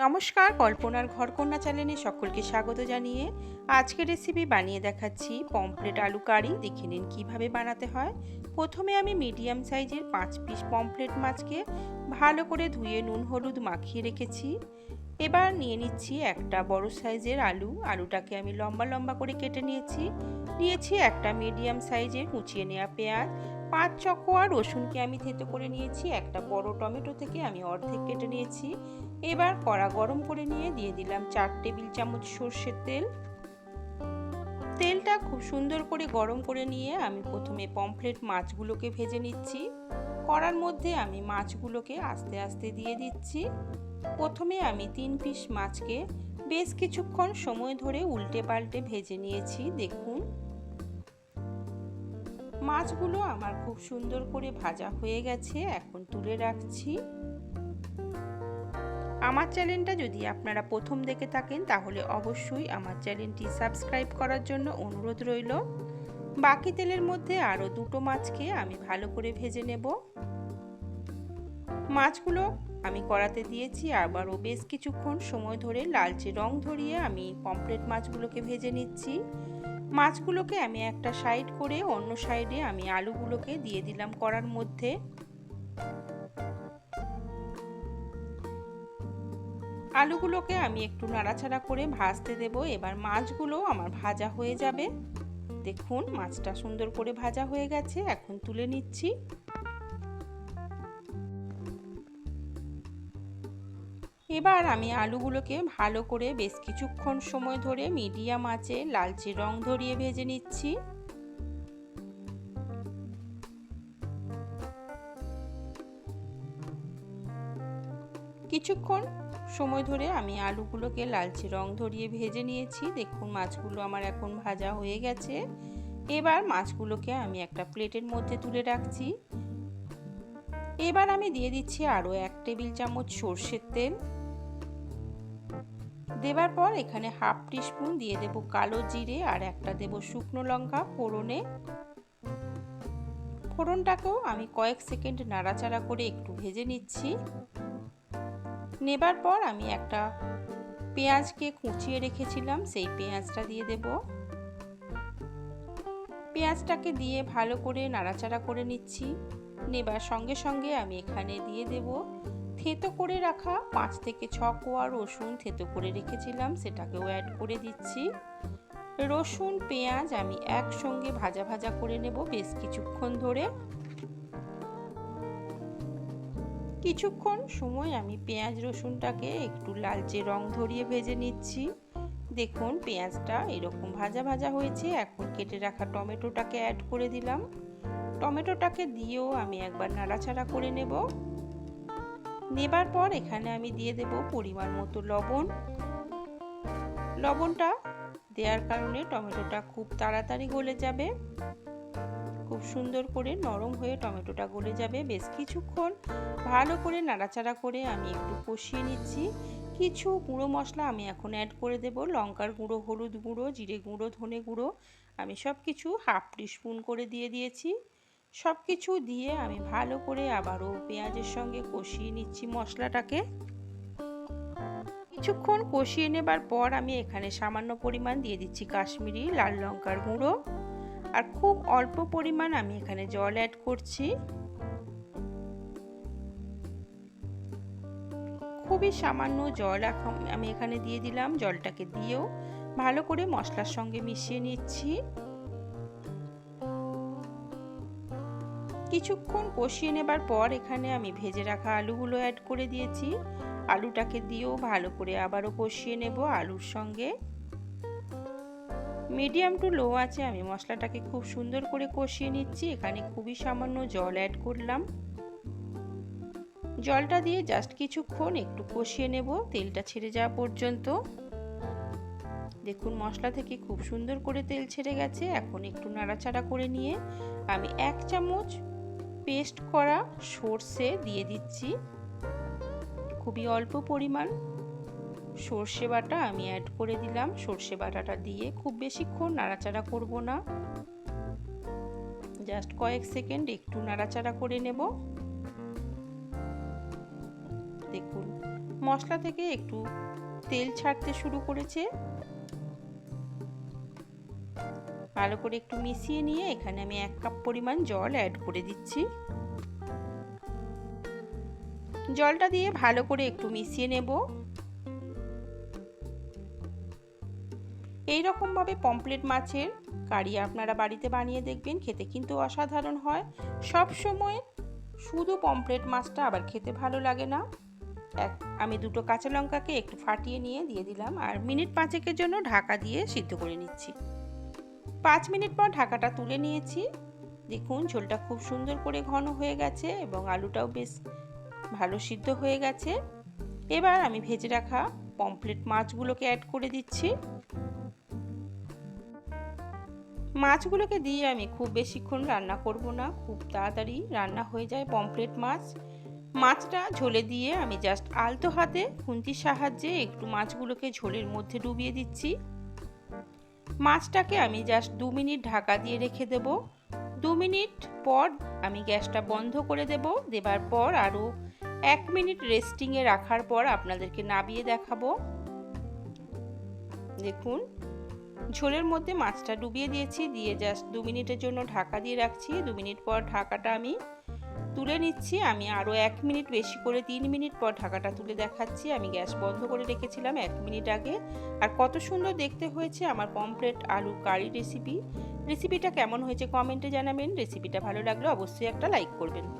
নমস্কার, কল্পনার ঘরকন্যা চ্যানেলে সকলকে স্বাগত জানিয়ে আজকের রেসিপি বানিয়ে দেখাচ্ছি। পমপ্লেট আলু কারি, দেখে নিন কীভাবে বানাতে হয়। প্রথমে আমি মিডিয়াম সাইজের পাঁচ পিস পমপ্লেট মাছকে ভালো করে ধুয়ে নুন, হলুদ মাখিয়ে রেখেছি। এবার নিয়ে নিচ্ছি একটা বড় সাইজের আলু। আলুটাকে আমি লম্বা লম্বা করে কেটে নিয়েছি। নিয়েছি একটা মিডিয়াম সাইজের কুচিয়ে নেওয়া পেঁয়াজ। পাঁচ চকোয়া রসুনকে আমি থেতো করে নিয়েছি, একটা বড় টমেটো থেকে আমি অর্ধেক কেটে নিয়েছি। এবার কড়া গরম করে নিয়ে দিয়ে দিলাম চার টেবিল চামচ সর্ষের তেল। তেলটা খুব সুন্দর করে গরম করে নিয়ে আমি প্রথমে পমফ্লেট মাছগুলোকে ভেজে নিচ্ছি। কড়ার মধ্যে আমি মাছগুলোকে আস্তে আস্তে দিয়ে দিচ্ছি। প্রথমে আমি তিন পিস মাছকে বেশ কিছুক্ষণ সময় ধরে উল্টে পাল্টে ভেজে নিয়েছি, দেখুন। মাছগুলো আমার খুব সুন্দর করে ভাজা হয়ে গেছে, এখন তুলে রাখছি। আমার চ্যানেলটা যদি আপনারা প্রথম দেখে থাকেন, তাহলে অবশ্যই আমার চ্যানেলটি সাবস্ক্রাইব করার জন্য অনুরোধ রইল। বাকি তেলের মধ্যে আরও দুটো মাছকে আমি ভালো করে ভেজে নেব। মাছগুলো আমি কড়াতে দিয়েছি, আবারও বেশ কিছুক্ষণ সময় ধরে লালচে রং ধরিয়ে আমি পমপ্লেট মাছগুলোকে ভেজে নিচ্ছি। মাছগুলোকে আমি একটা সাইড করে অন্য সাইডে আমি আলুগুলোকে দিয়ে দিলাম কড়ার মধ্যে। আলুগুলোকে আমি একটু নাড়াচাড়া করে ভাজতে দেব। এবার মাছগুলো আমার ভাজা হয়ে যাবে। দেখুন, মাছটা সুন্দর করে ভাজা হয়ে গেছে। এখন তুলে নিচ্ছি। এবার আমি আলুগুলোকে ভালো করে বেশ কিছুক্ষণ সময় ধরে মিডিয়াম আঁচে লালচে রং ধরিয়ে ভেজে নিচ্ছি। কিছুক্ষণ সময় ধরে আমি আলুগুলোকে লালচে রং ধরিয়ে ভেজে নিয়েছি। দেখুন, মাছগুলো আমার এখন ভাজা হয়ে গেছে। এবার মাছগুলোকে আমি একটা প্লেটের মধ্যে তুলে রাখছি। এবার আমি দিয়ে দিচ্ছি আরও এক টেবিল চামচ সর্ষের তেল। দেবার পর এখানে হাফ টিস্পুন দিয়ে দেব কালো জিরে আর একটা দেব শুকনো লঙ্কা ফোড়নে। ফোড়নটাকেও আমি কয়েক সেকেন্ড নাড়াচাড়া করে একটু ভেজে নিচ্ছি। নেবার পর আমি একটা পেঁয়াজকে কুচিয়ে রেখেছিলাম, সেই পেঁয়াজটা দিয়ে দেব। পেঁয়াজটাকে দিয়ে ভালো করে নাড়াচাড়া করে নিচ্ছি। নেবার সঙ্গে সঙ্গে আমি এখানে দিয়ে দেব থেতো করে রাখা পাঁচ থেকে ছ কোয়া রসুন থেতো করে রেখেছিলাম, সেটাকেও অ্যাড করে দিচ্ছি। রসুন, পেঁয়াজ আমি একসঙ্গে ভাজা ভাজা করে নেব বেশ কিছুক্ষণ ধরে। কিছুক্ষণ সময় আমি পেঁয়াজ রসুনটাকে একটু লালচে রং ধরিয়ে ভেজে নিচ্ছি। দেখুন, পেঁয়াজটা এরকম ভাজা ভাজা হয়েছে, এখন কেটে রাখা টমেটোটাকে অ্যাড করে দিলাম। টমেটোটাকে দিয়েও আমি একবার নাড়াচাড়া করে নেব। নেবার পর এখানে আমি দিয়ে দেব পরিমাণ মতো লবণ। লবণটা দেওয়ার কারণে টমেটোটা খুব তাড়াতাড়ি গলে যাবে। খুব সুন্দর করে নরম হয়ে টমেটোটা গলে যাবে। বেশ কিছুক্ষণ ভালো করে নাড়াচাড়া করে আমি একটু কষিয়ে নিচ্ছি। কিছু গুঁড়ো মশলা আমি এখন অ্যাড করে দেব। লঙ্কার গুঁড়ো, হলুদ গুঁড়ো, জিরে গুঁড়ো, ধনে গুঁড়ো। আমি সব কিছু হাফ টিস্পুন করে দিয়ে দিয়েছি। সব কিছু দিয়ে আমি ভালো করে আবারও পেঁয়াজের সঙ্গে কষিয়ে নিচ্ছি মশলাটাকে। কিছুক্ষণ কষিয়ে নেবার পর আমি এখানে সামান্য পরিমাণ দিয়ে দিচ্ছি কাশ্মীরি লাল লঙ্কার গুঁড়ো। আর খুব অল্প পরিমাণ আমি এখানে জল অ্যাড করছি। খুবই সামান্য জল এখন আমি এখানে দিয়ে দিলাম, জলটাকে দিয়েও ভালো করে মশলার সঙ্গে মিশিয়ে নিচ্ছি। কিছুক্ষণ কষিয়ে নেবার পর এখানে আমি ভেজে রাখা আলুগুলো অ্যাড করে দিয়েছি। আলুটাকে দিয়েও ভালো করে আবারও কষিয়ে নেব আলুর সঙ্গে। মিডিয়াম টু লো আছে, আমি মশলাটাকে খুব সুন্দর করে কষিয়ে নিচ্ছি। এখানে খুবই সামান্য জল অ্যাড করলাম। জলটা দিয়ে জাস্ট কিছুক্ষণ একটু কষিয়ে নেব, তেলটা ছেড়ে যাওয়া পর্যন্ত। দেখুন, মশলা থেকে খুব সুন্দর করে তেল ছেড়ে গেছে। এখন একটু নাড়াচাড়া করে নিয়ে আমি এক চামচ পেস্ট করা সর্ষে দিয়ে দিচ্ছি। খুবই অল্প পরিমাণ সর্ষে বাটা আমি অ্যাড করে দিলাম। সর্ষে বাটাটা দিয়ে খুব বেশিক্ষণ নাড়াচাড়া করব না। জাস্ট কয়েক সেকেন্ড একটু নাড়াচাড়া করে নেব। দেখুন, মশলা থেকে একটু তেল ছাড়তে শুরু করেছে। ভালো করে একটু মিশিয়ে নিয়ে এখানে আমি এক কাপ পরিমাণ জল অ্যাড করে দিচ্ছি। জলটা দিয়ে ভালো করে একটু মিশিয়ে নেব। এই রকমভাবে পমপ্লেট মাছের কারি আপনারা বাড়িতে বানিয়ে দেখবেন, খেতে কিন্তু অসাধারণ হয়। সব সময় শুধু পমপ্লেট মাছটা আবার খেতে ভালো লাগে না। এক, আমি দুটো কাঁচা লঙ্কাকে একটু ফাটিয়ে নিয়ে দিয়ে দিলাম, আর মিনিট পাঁচেকের জন্য ঢাকা দিয়ে সিদ্ধ করে নিচ্ছি। পাঁচ মিনিট পর ঢাকাটা তুলে নিয়েছি। দেখুন, ঝোলটা খুব সুন্দর করে ঘন হয়ে গেছে এবং আলুটাও বেশ ভালো সিদ্ধ হয়ে গেছে। এবার আমি ভেজে রাখা পমপ্লেট মাছগুলোকে অ্যাড করে দিচ্ছি। মাছগুলোকে দিয়ে আমি খুব বেশিক্ষণ রান্না করব না, খুব তাড়াতাড়ি রান্না হয়ে যায় পমপ্লেট মাছ। মাছটা ঝোলে দিয়ে আমি জাস্ট আলতো হাতে খুন্তির সাহায্যে একটু মাছগুলোকে ঝোলের মধ্যে ডুবিয়ে দিচ্ছি। মাছটাকে আমি জাস্ট দু মিনিট ঢাকা দিয়ে রেখে দেব। দু মিনিট পর আমি গ্যাসটা বন্ধ করে দেব। দেবার পর আরও এক মিনিট রেস্টিংয়ে রাখার পর আপনাদেরকে নাবিয়ে দেখাবো। দেখুন, ঝোলের মধ্যে মাছটা ডুবিয়ে দিয়েছি। দিয়ে জাস্ট দু মিনিটের জন্য ঢাকা দিয়ে রাখছি। দু মিনিট পর ঢাকাটা আমি তুলে নিচ্ছি। আমি আরও এক মিনিট বেশি করে তিন মিনিট পর ঢাকাটা তুলে দেখাচ্ছি। আমি গ্যাস বন্ধ করে রেখেছিলাম এক মিনিট আগে। আর কত সুন্দর দেখতে হয়েছে আমার পমপ্লেট আলু কারি রেসিপি। রেসিপিটা কেমন হয়েছে কমেন্টে জানাবেন। রেসিপিটা ভালো লাগলে অবশ্যই একটা লাইক করবেন।